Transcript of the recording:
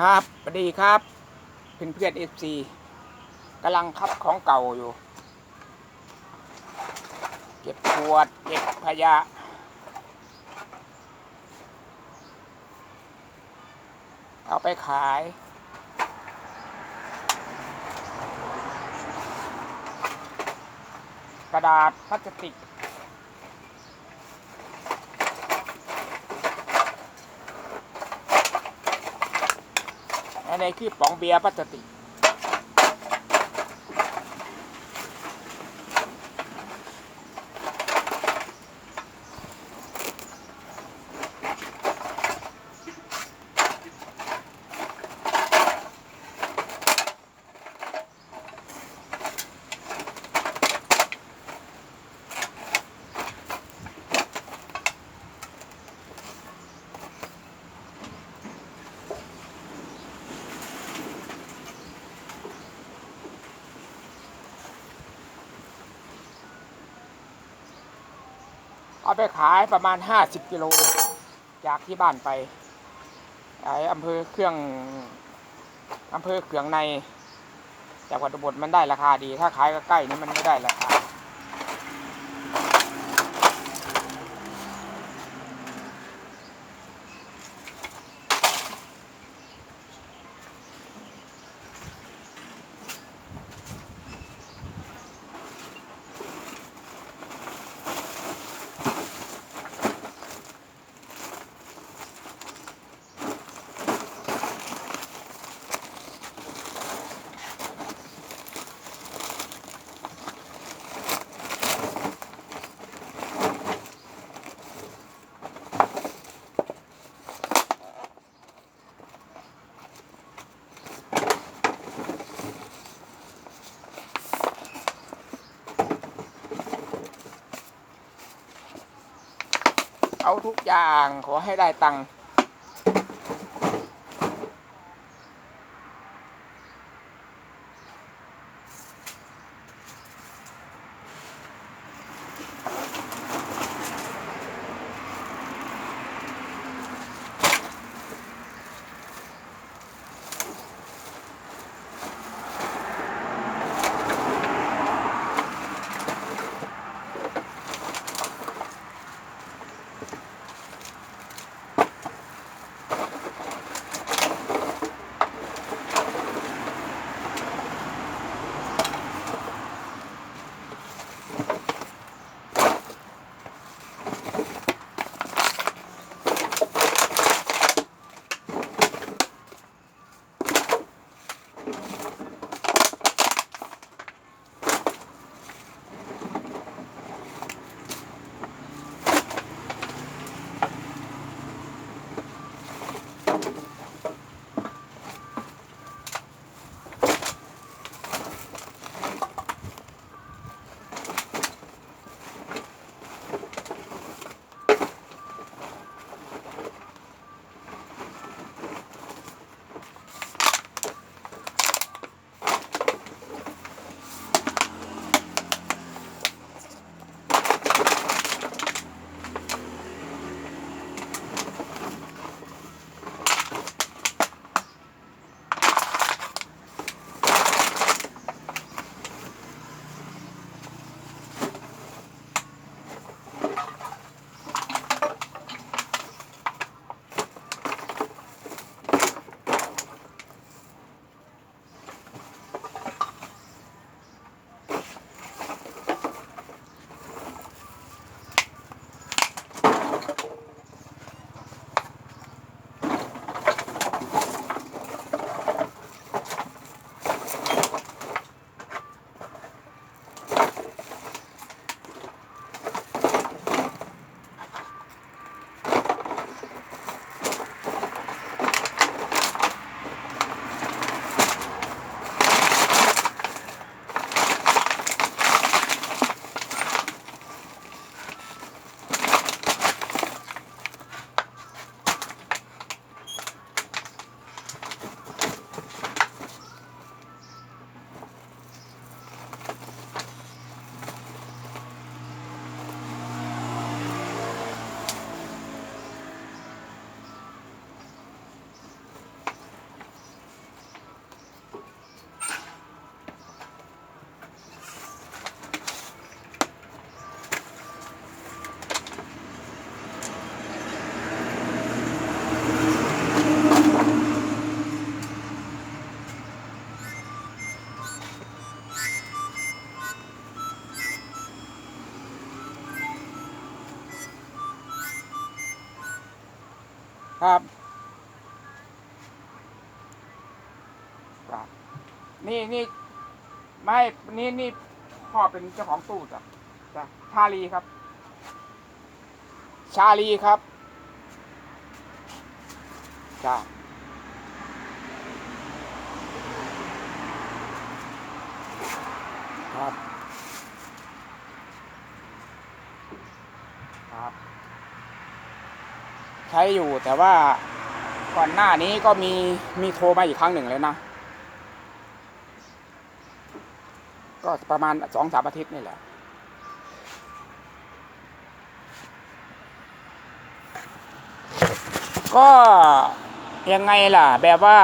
ครับสวัสดีครับ เพื่อนเพื่อนเอฟซีกำลังคับของเก่าอยู่ เก็บขวด เก็บขยะเอาไปขาย กระดาษพลาสติก ในคือป๋องเบียร์พลาสติก เอาไปขายประมาณ 50 กิโล จากที่บ้านไปไออำเภอเครื่องอำเภอเขืองในจากวัดบดมันได้ราคาดี ถ้าขายใกล้ๆนี่มันไม่ได้ราคา เอาทุกอย่างขอให้ได้ตังค์ ครับครับ นี่นี่ไม่นี่นี่พ่อเป็นเจ้าของตู้จ้ะจ้ะชาลีครับ ชาลีครับจ้ะครับ ครับ ใช้อยู่ แต่ว่าก่อนหน้านี้ก็มีมีโทรมาอีกครั้งหนึ่งเลยนะ ก็ประมาณสองสามอาทิตย์นี่แหละ ก็ยังไงล่ะ แบบว่า